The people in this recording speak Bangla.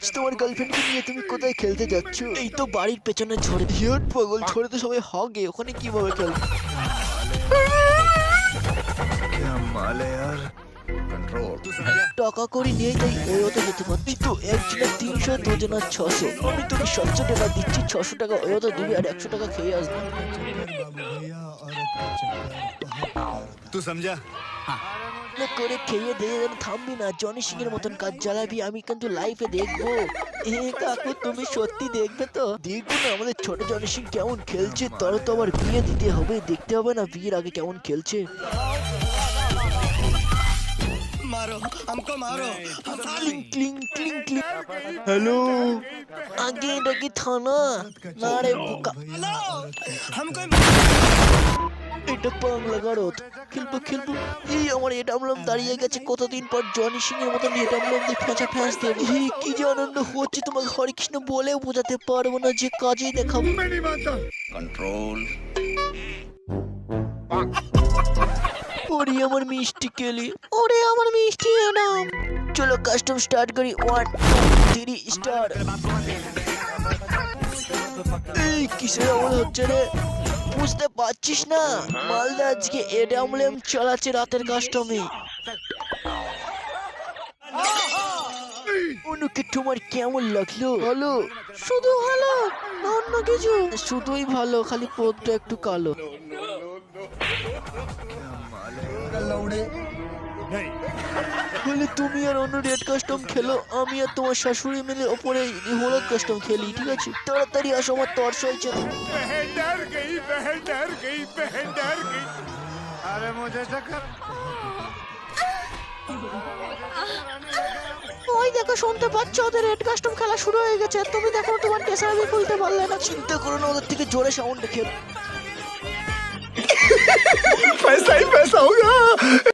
আজ তোমার গার্লফ্রেন্ডকে নিয়ে তুমি কোথায় খেলতে যাচ্ছ এই তো বাড়ির পেছনে ঝড়ে হিয়ট পাগল ঝড়ে তো সবাই হগে ওখানে কিভাবে খেলবে क्या माल है यार পেট্রোল টাকা করে নিয়ে তাই ওই হতে যেতে পারো কিন্তু একজনে তিনশো দুজনে ছশো। আমি তোকে সাতশো টাকা দিচ্ছি ছশো টাকা ওই হতে দিবি আর একশো টাকা খেয়ে আসবি। তুই সমঝা? করে খেয়ে দিয়ে যেন থামবি না। জনি সিং এর মতন কাজ চালাবি আমি কিন্তু লাইফে দেখব। এ কাকু তুমি সত্যি দেখবে তো? দেখবে না আমাদের ছোট জনি সিং কেমন খেলছে? তার তো আবার বিয়ে দিতে হবে দেখতে হবে না বিয়ের আগে কেমন খেলছে। मारो हमको मारो ক্লিং ক্লিং ক্লিং ক্লিং হ্যালো আগে এটা কি থানা না রে বোকা हमको এটা বাংলা গারদ খেলবো খেলবো এই আমার এটা আমলাম দাঁড়িয়ে গেছে কতদিন পর জনি সিং এর মতন এটা আমলাম দিয়ে ফেঁচা ফ্যাঁস দেবে এই কি যে আনন্দ হচ্ছে তোমাকে হরে কৃষ্ণ বলেও বোঝাতে পারবো না যে কাজেই দেখাবো कंट्रोल ওরে আমার মিষ্টি কেলি ওরে আমার মিষ্টি এনাম। চলো কাস্টম স্টার্ট করি ওয়ান থ্রি স্টার্ট এই কিসের আওয়াজ হচ্ছে রে? বুঝতে পারছিস না? মালদা আজকে এটা আমলেম চালাচ্ছে রাতের কাস্টমে অনুকে তোমার কেমন লাগল? ভালো। শুধু ভালো অন্য কিছু। শুধুই ভালো খালি পথটা একটু কালো। তুমি আর অন্য রেড কাস্টম খেলো আমি আর তোমার শাশুড়ি মিলে ওপরে হলুদ কাস্টম খেলি ঠিক আছে? তাড়াতাড়ি আসো আমার তর্স হয়েছে ওই দেখো শুনতে পাচ্ছ? ওদের রেড কাস্টম খেলা শুরু হয়ে গেছে। তুমি দেখো তোমার টেসারাবি খুলতে পারলে না। চিন্তা করো না ওদের থেকে জোরে সাউন্ড খেলো। Phải 呀